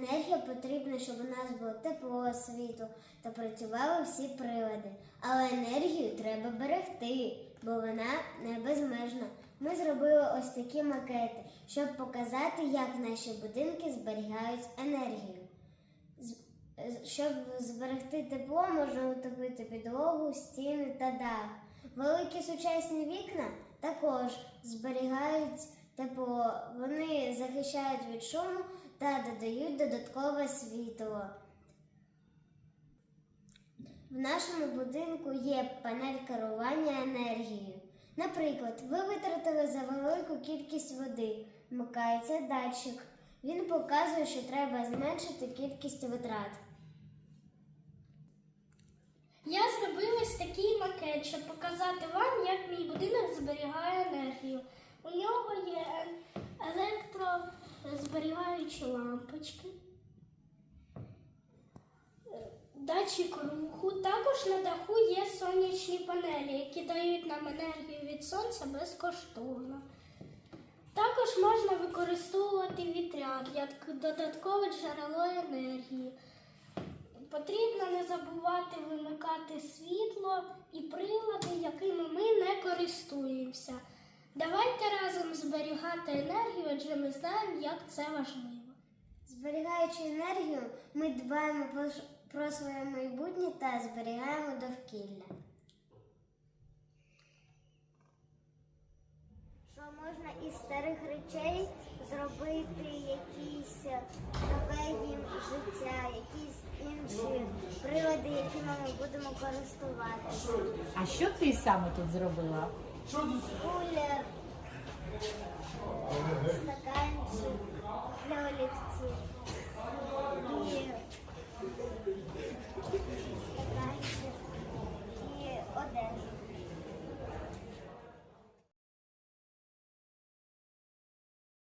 Енергія потрібна, щоб у нас було тепло, світло та працювали всі прилади. Але енергію треба берегти, бо вона не безмежна. Ми зробили ось такі макети, щоб показати, як наші будинки зберігають енергію. Щоб зберегти тепло, можна утопити підлогу, стіни та дах. Великі сучасні вікна також зберігають тепло. Вони захищають від шуму та додають додаткове світло. В нашому будинку є панель керування енергією. Наприклад, ви витратили за велику кількість води, вмикається датчик. Він показує, що треба зменшити кількість витрат. Я зробив ось такий макет, щоб показати вам, як мій будинок зберігає енергію. У нього є електрозберігаючі лампочки, датчик руху. Також на даху є сонячні панелі, які дають нам енергію від сонця безкоштовно. Також можна використовувати вітряк як додаткове джерело енергії. Потрібно не забувати вимикати світло і прилади, якими ми не користуємося. Давайте разом зберігати енергію, адже ми знаємо, як це важливо. Зберігаючи енергію, ми дбаємо про, своє майбутнє та зберігаємо довкілля. Що можна із старих речей зробити якісь нове їм життя, якісь інші прилади, якими ми будемо користуватися. А що ти саме тут зробила? Кулер,